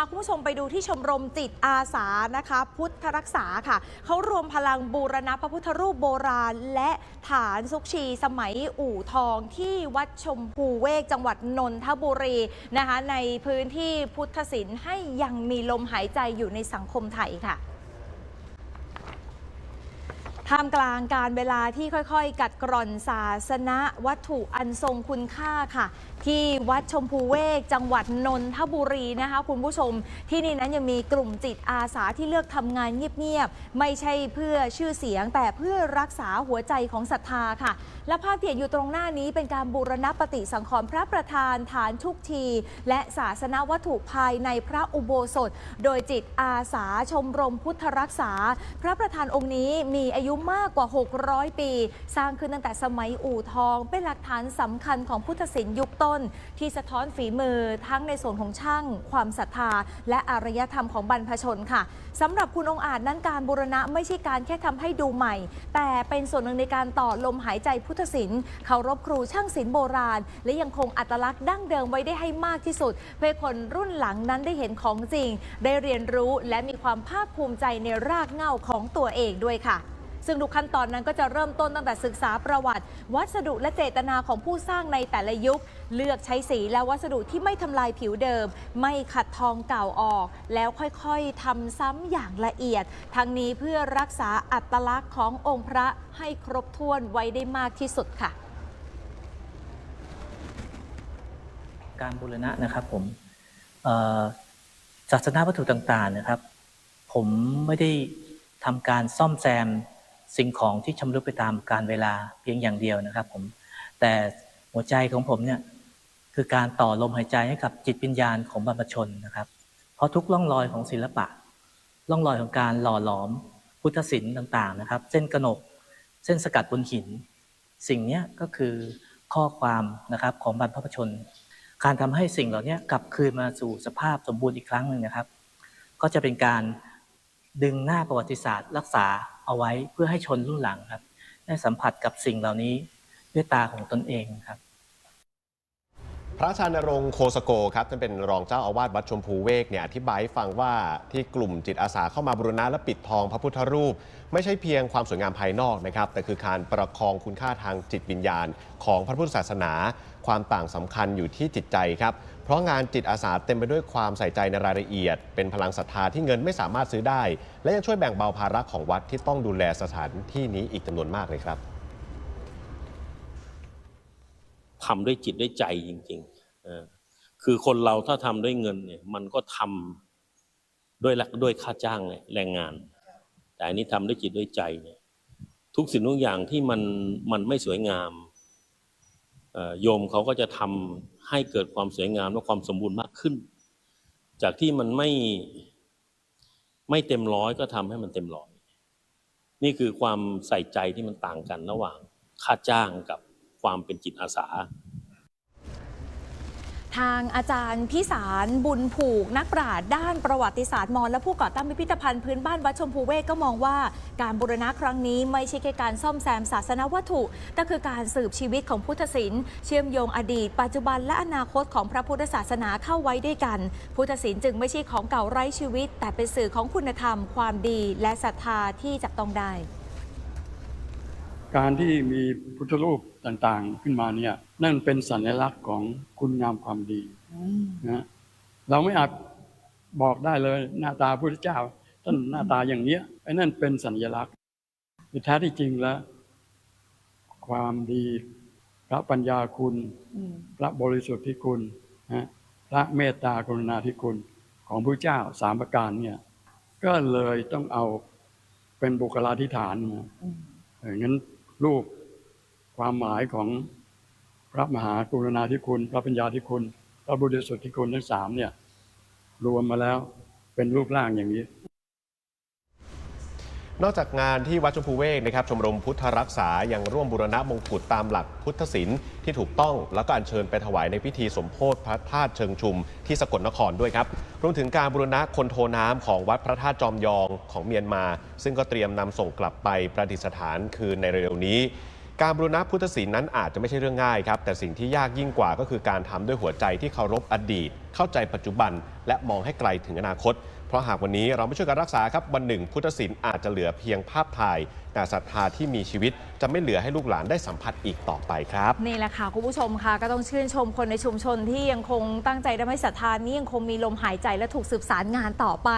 พาคุณผู้ชมไปดูที่ชมรมจิตอาสานะคะ พุทธรักษาค่ะเขารวมพลังบูรณะพระพุทธรูปโบราณ และฐานซุกชีสมัยอู่ทองที่วัดชมพูเวกจังหวัดนนทบุรีนะคะ ในพื้นที่พุทธศิลป์ให้ยังมีลมหายใจอยู่ในสังคมไทยค่ะ ท่ามกลางการเวลาที่ค่อยๆ กัดกร่อนศาสนวัตถุอันทรงคุณค่าค่ะ ที่วัดชมพูเวกจังหวัดนนทบุรีนะคะคุณผู้ชม ที่นี่นั้นยังมีกลุ่มจิตอาสาที่เลือกทำงานเงียบๆ ไม่ใช่เพื่อชื่อเสียง แต่เพื่อรักษาหัวใจของศรัทธาค่ะ และภาพที่เห็นอยู่ตรงหน้านี้เป็นการบูรณปฏิสังขรณ์พระประธานฐานทุกที และศาสนวัตถุภายในพระอุโบสถ โดยจิตอาสาชมรมพุทธรักษา พระประธานองค์นี้มีอายุมากกว่า 600 ปี สร้างขึ้นตั้งแต่สมัยอู่ทอง เป็นหลักฐานสำคัญของพุทธศิลป์ยุคต้น ที่สะท้อนฝีมือทั้งในส่วนของช่าง ความศรัทธา และอารยธรรมของบรรพชนค่ะสำหรับคุณองค์อาจนั้นการบูรณะไม่ใช่การแค่ทำให้ดูใหม่ แต่เป็นส่วนหนึ่งในการต่อลมหายใจพุทธศิลป์เคารพครูช่างศิลป์โบราณ และยังคงอัตลักษณ์ดั้งเดิมไว้ได้ให้มากที่สุด เพื่อคนรุ่นหลังนั้นได้เห็นของจริง ได้เรียนรู้และมีความภาคภูมิใจในรากเหง้าของตัวเองด้วยค่ะ ซึ่งทุกขั้นตอนนั้นก็จะเริ่มต้นตั้งแต่ศึกษาประวัติ วัสดุและเจตนาของผู้สร้างในแต่ละยุค เลือกใช้สีและวัสดุที่ไม่ทำลายผิวเดิม ไม่ขัดทองเก่าออก แล้วค่อยๆทำซ้ำอย่างละเอียด ทั้งนี้เพื่อรักษาอัตลักษณ์ขององค์พระให้ครบถ้วนไว้ได้มากที่สุดค่ะ การบูรณะนะครับผมศาสนาวัตถุต่างๆนะครับ ผมไม่ได้ทำการซ่อมแซม สิ่งของที่ชำรุดไปตามการเวลาเพียงอย่างเดียวนะครับผมแต่หัวใจของผมเนี่ยคือการต่อลมหายใจให้กับจิตวิญญาณของบรรพชนนะครับ เพราะทุกร่องรอยของศิลปะร่องรอยของการหล่อหลอม พุทธศิลป์ต่างๆนะครับ เส้นกระหนก เส้นสกัดบนหิน สิ่งนี้ก็คือข้อความนะครับของบรรพชน การทำให้สิ่งเหล่านี้กลับคืนมาสู่สภาพสมบูรณ์อีกครั้งหนึ่งนะครับ ก็จะเป็นการ ดึงหน้าประวัติศาสตร์ รักษาเอาไว้เพื่อให้ชนรุ่นหลังครับ ได้สัมผัสกับสิ่งเหล่านี้ด้วยตาของตนเองครับ พระชานรงค์โคสโกครับท่านเป็นรองเจ้าอาวาสวัดชมพูเวกเนี่ยอธิบายให้ฟังว่าที่กลุ่มจิตอาสาเข้ามาบูรณะและปิดทองพระพุทธรูป ไม่ใช่เพียงความสวยงามภายนอกนะครับแต่คือการประคองคุณค่าทางจิตวิญญาณ ของพระพุทธศาสนา ความต่างสำคัญอยู่ที่จิตใจครับ เพราะงานจิตอาสาเต็มไปด้วยความใส่ใจในรายละเอียด เป็นพลังศรัทธาที่เงินไม่สามารถซื้อได้ และยังช่วยแบ่งเบาภาระของวัดที่ต้องดูแลสถานที่นี้อีกจำนวนมากเลยครับ ทำด้วยจิตด้วยใจจริงๆคือคนเราถ้าทำด้วยเงินเนี่ย มันก็ทำด้วยด้วยค่าจ้างเนี่ยแรงงาน แต่อันนี้ทำด้วยจิตด้วยใจเนี่ยทุกสิ่งทุกอย่างที่มันมันไม่สวยงามโยมเขาก็จะทำให้เกิดความสวยงามและความสมบูรณ์มากขึ้น จากที่มันไม่ไม่เต็มร้อยก็ทำให้มันเต็มร้อย นี่คือความใส่ใจที่มันต่างกันระหว่างค่าจ้างกับ ความเป็นจิตอาสาทางอาจารย์พิสารบุญผูกนักปราชญ์ด้านประวัติศาสตร์มอญและผู้ก่อตั้งพิพิธภัณฑ์พื้นบ้านวัดชมพูเวกก็มองว่า การบูรณะครั้งนี้ไม่ใช่แค่การซ่อมแซมศาสนวัตถุ แต่คือการสืบชีวิตของพุทธศิลป์เชื่อมโยงอดีต ปัจจุบันและอนาคตของพระพุทธศาสนาเข้าไว้ด้วยกัน พุทธศิลป์จึงไม่ใช่ของเก่าไร้ชีวิต แต่เป็นสื่อของคุณธรรม ความดี และศรัทธาที่จับต้องได้ การที่มีพุทธรูปต่างๆ ขึ้นมาเนี่ย นั่นเป็นสัญลักษณ์ของคุณงามความดีนะเราไม่อาจบอกได้เลยหน้าตาพระพุทธเจ้าท่านหน้าตาอย่างเนี้ยไอ้นั่นเป็นสัญลักษณ์แต่แท้ที่จริงแล้ว ความดี พระปัญญาคุณ พระบริสุทธิคุณนะพระเมตตากรุณาธิคุณของพระเจ้าสามประการเนี่ย ก็เลยต้องเอาเป็นบุคลาธิฐานมาเอองั้น รูปความหมายของพระมหากรุณาธิคุณ พระปัญญาธิคุณ พระบุริสุทธิคุณทั้งสามเนี่ยรวมมาแล้วเป็นรูปร่างอย่างนี้ นอกจากงานที่วัดชมพูเวกนะครับชมรมพุทธรักษายังร่วมบูรณะมงกุฎตามหลักพุทธศิลป์ที่ถูกต้องแล้วก็อัญเชิญไปถวายในพิธีสมโพธิพระธาตุเชิงชุมที่สกลนครด้วยครับรวมถึงการบูรณะคนโทน้ำของวัดพระธาตุจอมยองของเมียนมา ซึ่งก็เตรียมนำส่งกลับไปประดิษฐานคืนในเร็วๆนี้ การบูรณะพุทธศิลป์นั้นอาจจะไม่ใช่เรื่องง่ายครับ แต่สิ่งที่ยากยิ่งกว่าก็คือการทำด้วยหัวใจที่เคารพอดีต เข้าใจปัจจุบัน และมองให้ไกลถึงอนาคต เพราะหากวันนี้เราไม่ช่วยกันรักษาครับวันหนึ่ง พุทธศิลป์อาจจะเหลือเพียงภาพถ่าย แต่ศรัทธาที่มีชีวิตจะไม่เหลือให้ลูกหลานได้สัมผัสอีกต่อไปครับ นี่แหละค่ะคุณผู้ชมค่ะก็ต้องชื่นชมคนในชุมชนที่ยังคงตั้งใจและไม่ศรัทธานี้ยังคงมีลมหายใจและถูกสืบสารงานต่อไป